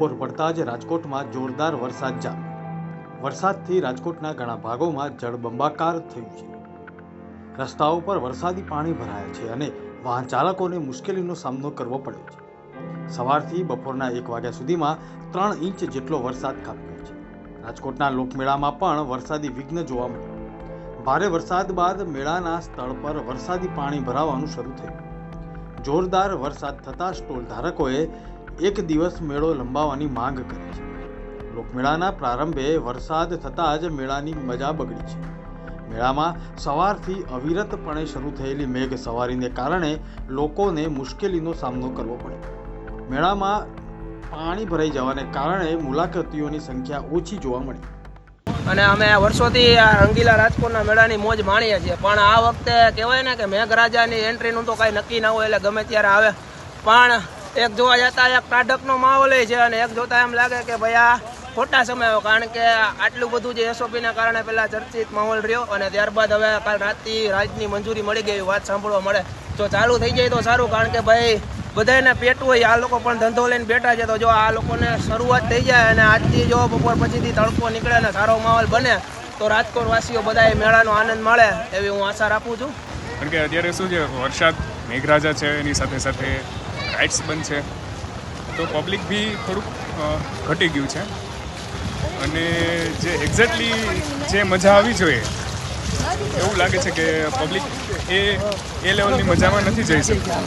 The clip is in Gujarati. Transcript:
બપોર પડતા જ રાજકોટમાં જોરદાર વરસાદ જામ્યો. વરસાદથી રાજકોટના ઘણા ભાગોમાં જળબંબાકાર થયું છે. રસ્તાઓ પર વરસાદી પાણી ભરાયા છે અને વાહન ચાલકોને મુશ્કેલીનો સામનો કરવો પડ્યો છે. સવારથી બપોરના એક વાગ્યા સુધીમાં ત્રણ ઇંચ જેટલો વરસાદ ખાબક્યો છે. રાજકોટના લોકમેળામાં પણ વરસાદી વિઘ્ન જોવા મળ્યું. ભારે વરસાદ બાદ મેળાના સ્થળ પર વરસાદી પાણી ભરાવાનું શરૂ થયું. જોરદાર વરસાદ થતાં સ્ટોલ ધારકોએ એક દિવસ મેળો લંબાવવાની માંગ કરી છે. લોકમેળાના પ્રારંભે વરસાદ થતાં જ મેળાની મજા બગડી છે. મેળામાં સવારથી અવિરતપણે શરૂ થયેલી મેઘ સવારીને કારણે લોકોને મુશ્કેલીનો સામનો કરવો પડ્યો મેળામાં પાણી ભરાઈ જવાને કારણે મુલાકાતીઓની સંખ્યા ઓછી જોવા મળી. અને અમે વર્ષોથી આ રંગીલા રાજકોટના મેળાની મોજ માણીએ છીએ. પણ આ વખતે કહેવાય ને કે મેઘરાજાની એન્ટ્રીનું તો કાંઈ નક્કી ના હોય એટલે ગમે ત્યારે આવે. પણ એક જોવા જતા એક ટાઢકનો માહોલ છે અને એક જોતા એમ લાગે કે ભાઈ આ ખોટા સમયો કારણ કે આટલું બધું જે એસઓપીના કારણે પેલા ચર્ચિત માહોલ રહ્યો અને ત્યારબાદ હવે કાલ રાતથી રાજની મંજૂરી મળી ગઈ વાત સાંભળવા મળે. જો ચાલુ થઈ જાય તો સારું, કારણ કે ભાઈ બધાને પેટ હોય, આ લોકો પણ ધંધો લઈને બેઠા છે. તો જો આ લોકોને શરૂઆત થઈ જાય અને આજથી જો બપોર પછીથી તડકો નીકળે ને સારો માહોલ બને, તો રાજકોટ વાસીઓ બધાએ મેળાનો આનંદ મળે એવી હું આશા રાખું છું. કારણ કે અત્યારે શું છે, વરસાદ મેઘરાજા છે એની સાથે સાથે રાઇડ્સ બંધ છે. તો પબ્લિક બી થોડુંક ઘટી ગયું છે. અને જે એક્ઝેક્ટલી જે મજા આવી જોઈએ, એવું લાગે છે કે પબ્લિક એ એ લેવલની મજામાં નથી જઈ શકતું.